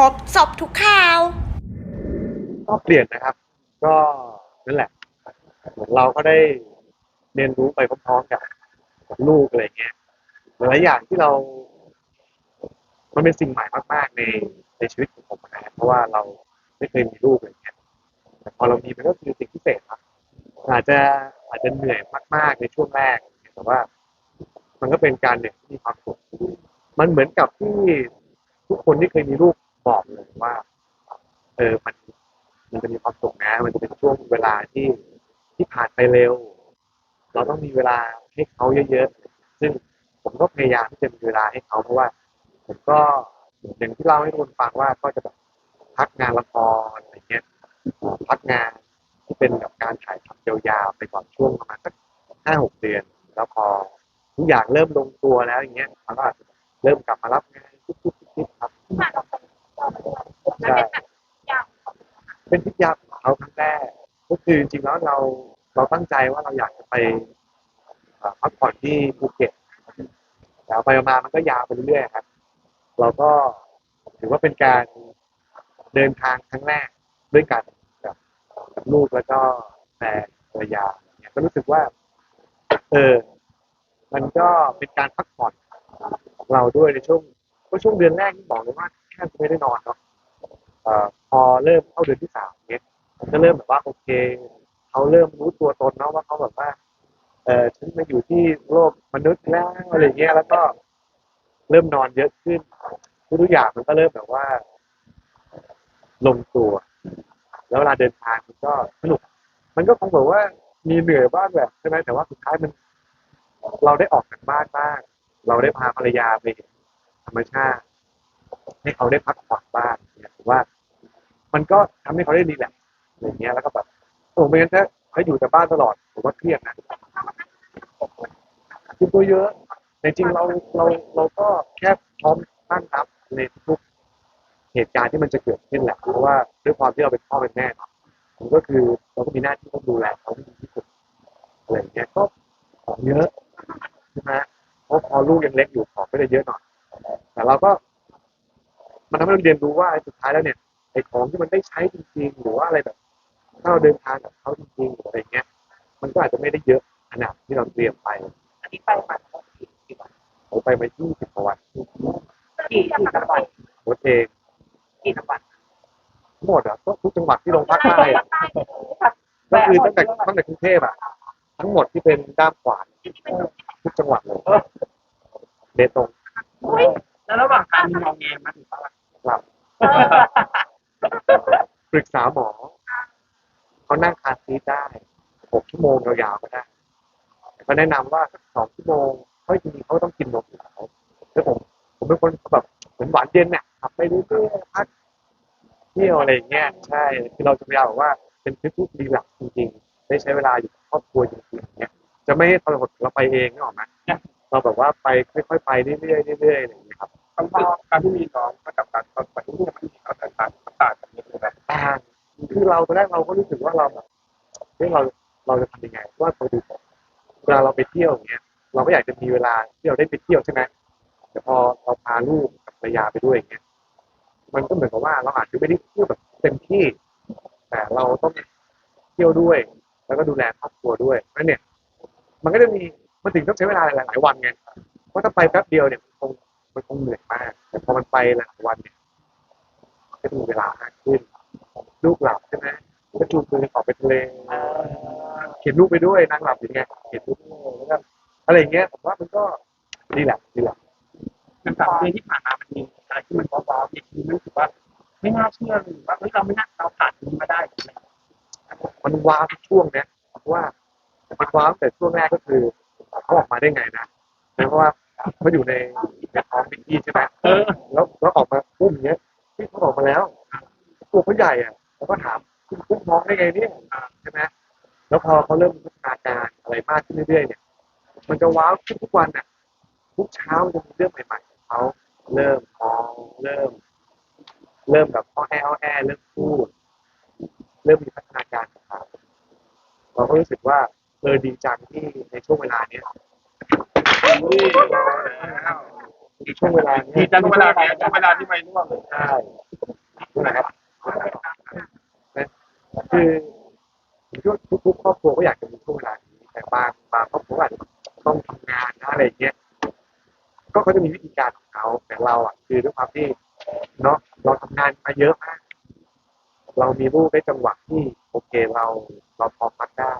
รบสอบทุกข่าว ก็เปลี่ยนนะครับ ก็นั่นแหละเหมือนเราก็ได้เรียนรู้ไปพร้อมๆกับกับลูกอะไรเงี้ยหลายๆอย่างที่เรา มันเป็นสิ่งใหม่มากๆในในชีวิตของผมนะเพราะว่าเราไม่เคยมีลูกอะไรเงี้ยแต่พอเรามีมันก็คือสิ่งพิเศษครับอาจจะอาจจะเหนื่อยมาก ๆ ในช่วงแรก แต่ว่า มันก็เป็นการเนื่ยที่มีความสุขมันเหมือนกับที่ทุกคนที่เคยมีลูก บอกเลยว่า เออมันมันจะมีความสุขนะ มันจะเป็นช่วงเวลาที่ที่ผ่านไปเร็ว เราต้องมีเวลาให้เขาเยอะๆ ซึ่งผมก็พยายามที่จะมีเวลาให้เขาเพราะว่า ผมก็อย่างที่เล่าให้ทุกคนฟังว่าก็จะแบบพักงานละครอะไรเงี้ยอ่อพักงานที่เป็นแบบการถ่ายทำยาวๆไปก่อนช่วงประมาณสักห้าหกเดือน แล้วพอทุกอย่างเริ่มลงตัวแล้วอย่างเงี้ยมันก็อาจจะเริ่มกลับมารับงานทุกๆๆครับ ใช่เป็นทริปยาของเขาครั้งแรกก็คือจริงๆแล้วเราเราตั้งใจว่าเราอยากจะไปพักผ่อนที่ภูเก็ตแต่ไปมามันก็ยาวไปเรื่อยๆครับ เราก็ถือว่าเป็นการเดินทางครั้งแรกด้วยกันกับลูกแล้วก็แฟนภรรยาเนี่ยก็รู้สึกว่า เออ มันก็เป็นการพักผ่อนเราด้วยในช่วงก็ช่วงเดือนแรกที่บอกเลยว่า แทบไม่ได้นอนเนาะเอ่อพอเริ่มเข้าเดือนที่สามเนี้ยมันก็เริ่มแบบว่าโอเคเขาเริ่มรู้ตัวตนเนาะว่าเขาแบบว่า เออฉันมาอยู่ที่โลกมนุษย์แล้วอะไรเงี้ยแล้วก็เริ่มนอนเยอะขึ้นทุกอย่างมันก็เริ่มแบบว่า ลงตัว แล้วเวลาเดินทางมันก็สนุก มันก็คงแบบว่ามีเหนื่อยบ้างแหละใช่ไหมแต่ว่าสุดท้ายมัน เราได้ออกจากบ้านบ้าง เราได้พาภรรยาไปธรรมชาติ ให้เขาได้พักผ่อนบ้างเนี่ยผมว่า มันก็ทำให้เขาได้รีแลกซ์อะไรเงี้ยแล้วก็แบบโอ้ไม่งั้นถ้าเขาอยู่แต่บ้านตลอดผมว่าเครียดนะคือตัวเยอะแต่จริงเราเราเราก็แค่พร้อมตั้งรับในทุกเหตุการณ์ที่มันจะเกิดขึ้นแหละเพราะว่าด้วยความที่เราเป็นพ่อเป็นแม่เนาะผมก็คือเราก็มีหน้าที่ต้องดูแลเขาให้ดีที่สุดอะไรเงี้ยก็ของเยอะใช่ไหมเพราะพอลูกยังเล็กอยู่ของก็จะเยอะหน่อยแต่เราก็ มันทำให้เราเรียนรู้ว่าไอ้สุดท้ายแล้วเนี่ยไอ้ของที่มันได้ใช้จริงๆหรือว่าอะไรแบบถ้าเราเดินทางกับเขาจริงๆหรืออะไรเงี้ย มันก็อาจจะไม่ได้เยอะขนาดที่เราเตรียมไปอันนี้ไปมากี่วันผมไปมา20กว่าวันกี่กี่จังหวัดโค้ชเองกี่จังหวัดทั้งหมดอะก็ทุกจังหวัดที่ลงภาคใต้อะก็คือตั้งแต่ตั้งแต่กรุงเทพอะทั้งหมดที่เป็นด้ามขวานทุกจังหวัดเลยเบตงแล้วระหว่างทางมีมองเงมาถึงปะ หลับปรึกษาหมอเขานั่งคาร์ซีทได้หกชั่วโมงยาวๆก็ได้แต่ก็แนะนำว่าสักสองชั่วโมงเฮ้ยจริงๆเขาต้องกินนมอยู่แล้วแล้วผมผมเป็นคนแบบเหมือนหวานเย็นเนี่ยขับไปเรื่อยๆพักเที่ยวอะไรอย่างเงี้ยใช่คือเราจะพยายามแบบว่าเป็นทริปที่รีแลกซ์จริงๆได้ใช้เวลาอยู่กับครอบครัวจริงๆเนี่ยจะไม่ให้ทรหดเราไปเองนึกออกไหมเราแบบว่าไปค่อยๆไปเรื่อยๆเรื่อยๆอะไรอย่างเงี้ยครับคำว่าการที่มีน้องกับการตอนปัจจุบันมันมีความแตกต่างต่างกันเยอะแบบต่างคือเราตอนแรกเราก็รู้สึกว่าเราแบบเฮ้ยเราเราจะทำยังไงเพราะว่าเราดูเวลาเราไปเที่ยวอย่างเงี้ย เราก็อยากจะมีเวลาที่เราได้ไปเที่ยวใช่ไหมแต่พอเราพาลูกกับภรรยาไปด้วยอย่างเงี้ยมันก็เหมือนกับว่าเราอาจจะไม่ได้เที่ยวแบบเต็มที่ แต่เราต้องเที่ยวด้วย แล้วก็ดูแลครอบครัวด้วยเพราะฉะนั้นเนี่ย มันก็จะมีมันถึงต้องใช้เวลาหลายๆวันไงเพราะถ้าไปแป๊บเดียวเนี่ยมันคง มันคงเหนื่อยมาก แต่พอมันไปหลายๆวันเนี่ยก็จะมีเวลามากขึ้น ลูกหลับใช่ไหมก็จูงมือออกไปทะเลเขียนลูกไปด้วยนั่งหลับอย่างเงี้ยเขียนลูกไปด้วยแล้วก็อะไรอย่างเงี้ยผมว่ามันก็ดีแหละดีแหละมันสามเดือนที่ผ่านมามันมีอะไรที่มันว้าวๆเนี่ยคือรู้สึกว่า ไม่น่าเชื่อเลยว่าเฮ้ยเราไม่น่าเราผ่านตรงนี้มาได้มันว้าวทุกช่วงเนี้ยเพราะว่ามันว้าวตั้งแต่ช่วงแรกก็คือเขาออกมาได้ไงนะเพราะว่า เขาอยู่ในในท้องบิกกี้ใช่ไหมเออ แล้วแล้วออกมาปุ้มอย่างเงี้ยที่เขาออกมาแล้วตัวเขาใหญ่อะแล้วก็ถามคุณปุ้มท้องได้ไงเนี่ยใช่ไหมแล้วพอเขาเริ่มมีพัฒนาการอะไรมากขึ้นเรื่อยๆเนี่ย มันจะว้าวขึ้นทุกวันอะทุกเช้าจะมีเรื่องใหม่ๆของเขาเริ่มมองเริ่ม เริ่มแบบอ้อแออ้อแอเริ่มพูด เริ่มมีพัฒนาการต่างๆเราก็รู้สึกว่าเออดีจังที่ในช่วงเวลาเนี้ย ช่วงเวลาเนี้ยดีจังเวลาเนี้ยจังเวลาที่ไม่ร่วงเลยใช่นะครับนะคือผมคิดว่าทุกๆครอบครัวก็อยากจะมีช่วงเวลานี้แต่บางบางครอบครัวอาจจะต้องทำงานนะอะไรอย่างเงี้ยก็เขาจะมีวิธีการของเขาแต่เราอะคือด้วยความที่เนาะเราทำงานมาเยอะมาก เรามีลูกได้จังหวะที่โอเคเราเราพอพักได้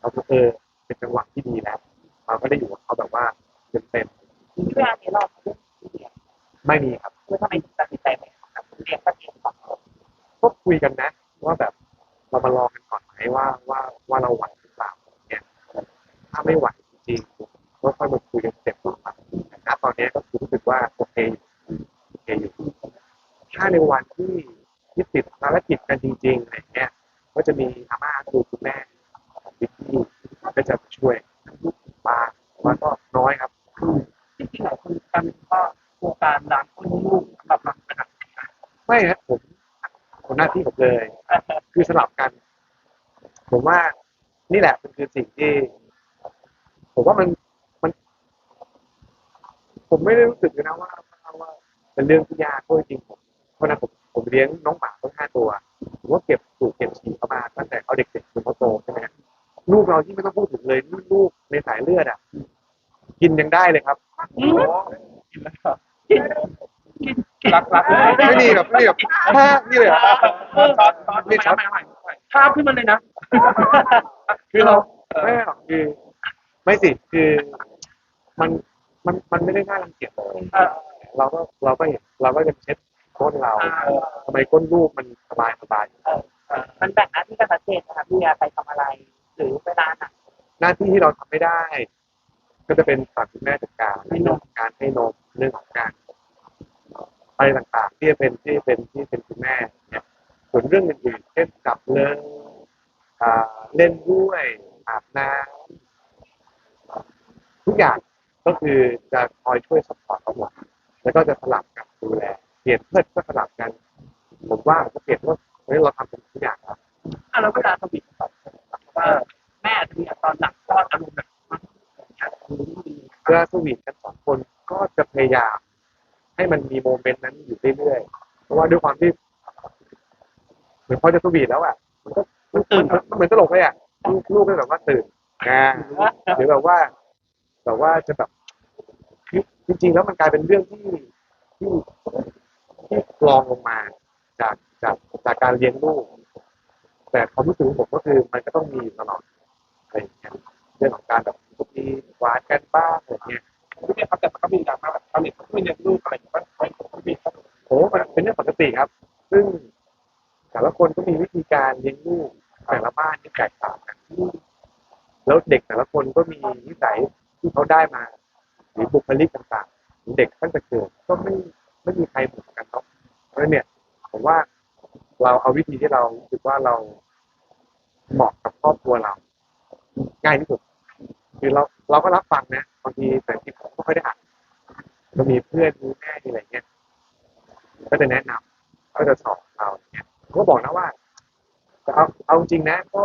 เราก็เออเป็นจังหวะที่ดีแล้ว เราก็ได้อยู่กับเขาแบบว่าเต็มทีนี้เวลานี้เราเรื่องที่เรียนๆไม่มีครับคือทำไมถึงตัดสินใจไปครับเรียนก็เรียนต่อก็คุยกันนะ ว่าแบบเรามาลองกันก่อนไหมว่าว่าว่าเราไหวหรือเปล่าเนี่ยถ้าไม่ไหวจริงๆก็ค่อยมาคุยกันเสร็จต่อไปแต่ณตอนนี้ก็คือรู้สึกว่าโอเคอยู่โอเคอยู่ถ้าในวันที่ที่ติดภารกิจกันจริงๆอะไรเงี้ยก็จะมีอาม่าคือคุณแม่ของวิกกี้ก็จะมาช่วยลูก ปลาแต่ว่าก็น้อยครับจริงๆหลายคนการเป็โครงการล้างก้นลูกสำหรับหลังนะครับไม่ครับผมคนหน้าที่ผมเลย คือสลับกัน ผมว่านี่แหละมันคือสิ่งที่ ผมว่ามันมัน ผมไม่ได้รู้สึกเลยนะว่าว่าเป็นเรื่องที่ยากเพราะจริงผมเพราะนั้นผมผมเลี้ยงน้องหมาตั้งห้าตัวผมก็เก็บสูตรเก็บฉี่เข้ามาตั้งแต่เขาเด็กๆจนเขาโตใช่ไหมลูกเราที่ไม่ต้องพูดถึงเลยนี่ลูกายเลือดอะ กินยังได้เลยครับอืมกินแล้วก็กินกินรักรักเลยไม่มีแบบไม่มีแบบถ้านี่เลยเหรอเออตอนตอนไม่ใช่ไม่ไม่ไม่ข้ามขึ้นมาเลยนะ คือเราไม่หรอกคือไม่สิคือมันมันมันไม่ได้น่ารังเกียจเลยเออเราก็เราก็เห็นเราก็จะเช็ดก้นเราทำไมก้นลูกมันสบายสบายมันแบ่งหน้าที่กันชัดเจนนะครับพี่ใครทำอะไร หรือเวลาไหน หน้าที่ที่เราทำไม่ได้ ก็จะเป็นฝั่งคุณแม่จัดการในเรื่องของการให้นมเรื่องของการอะไรต่างๆ ที่จะเป็นที่เป็นที่เป็นคุณแม่เนี่ยส่วนเรื่องอื่นๆเช่นจับเลยอ่าเล่นด้วยอาบน้ำทุกอย่างก็คือจะคอยช่วยซัพพอร์ตเขาหมดแล้วก็จะสลับกันดูแลเปลี่ยนเพื่อนก็สลับกันผมว่าก็เปลี่ยนว่าเฮ้ยเราทำเป็นทุกอย่างครับอะแล้วเวลาสวิตช์แบบว่า แม่ตอนหลังคลอดอารมณ์แบบมันเพื่อสวีทกันสองคนก็จะพยายามให้มันมีโมเมนต์นั้นอยู่เรื่อยๆ เพราะว่าด้วยความที่เหมือนพอจะสวีทแล้วอะ มันก็มันตื่นมันเหมือนตลกเลยอะ ลูกลูกก็แบบว่าตื่นนะหรือแบบว่าแบบว่าจะแบบคือจริง ๆ แล้วมันกลายเป็นเรื่องที่ที่ที่ลองลงมา จากจากจากการเลี้ยงลูก แต่ความรู้สึกของผมก็คือมันก็ต้องมีอยู่ตลอด อะไรอย่างเงี้ยเรื่องของการแบบมีหวานกันบ้างอะไรเงี้ยไม่ใช่ครับแต่มันก็มีดราม่าแบบตอนนี้เขาไม่เลี้ยงลูกอะไรอย่างเงี้ยมันก็มีครับผมว่ามันเป็นเรื่องปกติครับ ซึ่งแต่ละคนก็มีวิธีการเลี้ยงลูกแต่ละบ้านที่แตกต่างกันแล้วเด็กแต่ละคนก็มีนิสัยที่เขาได้มา หรือบุคลิกต่างๆขอเด็กตั้งแต่เกิดก็ไม่ไม่มีใครเหมือนกันเนาะเพราะเนี่ยผมว่าเราเอาวิธีที่เรารู้สึกว่าเราเหมาะกับครอบครัวเรา ง่ายที่สุด คือเราเราก็รับฟังนะบางทีแต่ที่ผมก็ไม่ได้อ่านก็มีเพื่อนมีแม่มีอะไรเงี้ยก็จะแนะนำก็จะสอนเราอย่างเงี้ยก็บอกนะว่าเอาเอาจริงนะก็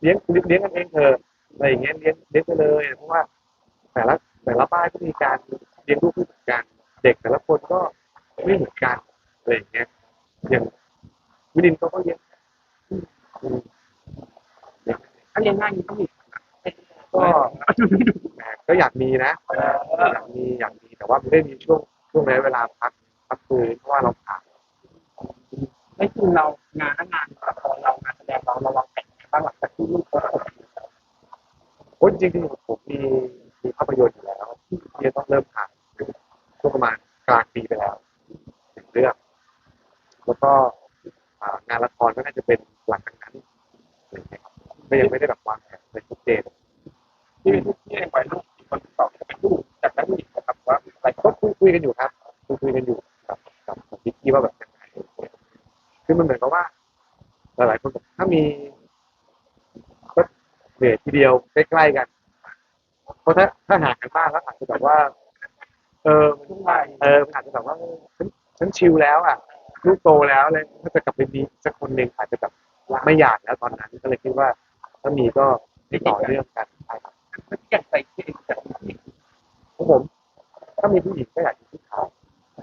เลี้ยงเลี้ยงกันเองเถอะอะไรอย่างเงี้ยเลี้ยงเลี้ยงไปเลยเพราะว่า แต่ละแต่ละบ้านก็มีการเลี้ยงลูกไม่เหมือนกัน เด็กแต่ละคนก็ไม่เหมือนกันอะไรอย่างเงี้ยอย่างวินินเขาก็เลี้ยงอืมถ้าเลี้ยงง่ายนี่ต้องมี ก็แหมก็อยากมีนะอยากมีอยากมีแต่ว่ามันไม่ได้มีช่วงช่วงระยะเวลาพักพักฟื้นเพราะว่าเราผ่านไม่จริงเรางานงานละครเรางานแสดงเราเราวางแผนบ้างหลังจากที่ลูกเขาจบโอ้ยจริงๆผมมีมีภาพยนตร์อยู่แล้วที่จะต้องเริ่มถ่ายช่วงประมาณกลางปีไปแล้วหนึ่งเรื่องแล้วก็อ่างานละครก็น่าจะเป็นหลังจากนั้นอะไรอย่างเงี้ยก็ยังไม่ได้แบบวางแผนในชัดเจน ที่เป็นลูกที่เองไว้ลูกอีกคนต่อจะเป็นลูกจากนั้นผู้หญิงนะครับว่าอะไรก็คุยคุยกันอยู่ครับคุยคุยกันอยู่กับกับกับพิกกี้ว่าแบบยังไงคือมันเหมือนกับว่า หลายๆคนถ้ามีก็เดททีเดียวใกล้ๆกัน เพราะถ้าถ้าห่างกันมากแล้วอาจจะแบบว่า เออมันทุกวัยเอออาจจะแบบว่าฉันฉันชิลแล้วอะลูกโตแล้วเลยถ้าจะกลับไปมีสักคนหนึ่งอาจจะแบบไม่อยากแล้วตอนนั้นก็เลยคิดว่า ถ้ามีก็ติดต่อเรื่องกัน ไม่อยากใส่เกงจากที่ของผม ถ้ามีผู้หญิงก็อยากมีผู้ชายใ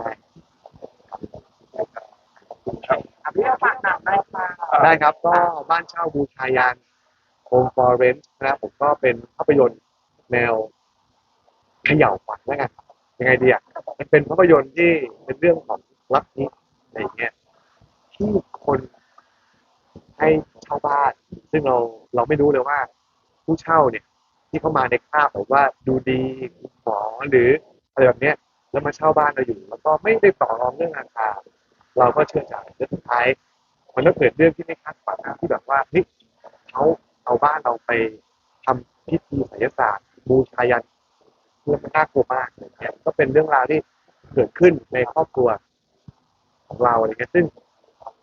ช่อะพี่เอาฝากหนังได้ค่ะได้ครับก็บ้านเช่าบูชายันโฮมฟอร์เรนซ์นะครับผมก็เป็นภาพยนตร์แนวเขย่าขวัญแล้วกันยังไงดีอะมันเป็นภาพยนตร์ที่เป็นเรื่องของลัทธิอะไรเงี้ยที่คนให้เช่าบ้าน ซึ่งเราเราไม่รู้เลยว่า ผู้เช่าเนี่ย ที่เข้ามาในคาบแบบว่าดูดีคุณหมอหรืออะไรแบบเนี้ยแล้วมาเช่าบ้านเราอยู่ แล้วก็ไม่ได้ต่อรองเรื่องราคา เราก็เชื่อใจแล้วสุดท้าย มันก็เกิดเรื่องที่ไม่คาดฝันที่แบบว่าเฮ้ยเขาเอาบ้านเราไปทำพิธีไสยศาสตร์บูชายันเรื่องน่ากลัวมากเงี้ยก็เป็นเรื่องราวที่เกิดขึ้นในครอบครัวของเราอะไรเงี้ยซึ่ง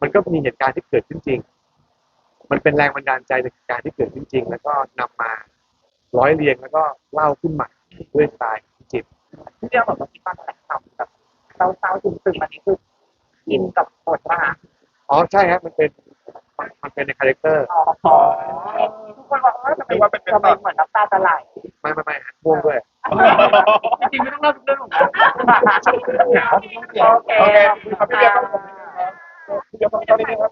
มันก็มีเหตุการณ์ที่เกิดขึ้นจริง มันเป็นแรงบันดาลใจในเหตุการณ์ที่เกิดขึ้นจริง แล้วก็นำมา ร้อยเรียงแล้วก็เล่าขึ้นใหม่ด้วยสไตล์ของจิตพี่เดียวแบบว่าที่ปั้นแต่งทำแบบเศร้าๆตึงๆอันนี้คืออินกับบทมากอ๋อใช่ครับมันเป็นมันมันเป็นในคาแรคเตอร์อ๋อทุกคนบอกว่าทำไมทำไมเหมือนน้ำตาจะไหลไม่ไม่ไม่ฮะม่วงด้วยจริงๆไม่ต้องเล่าทุกเรื่องหรอกนะโอเคโอเคครับพี่เบียร์ครับผมพี่เบียร์ครับพี่เบียร์ครับตอนนี้ครับ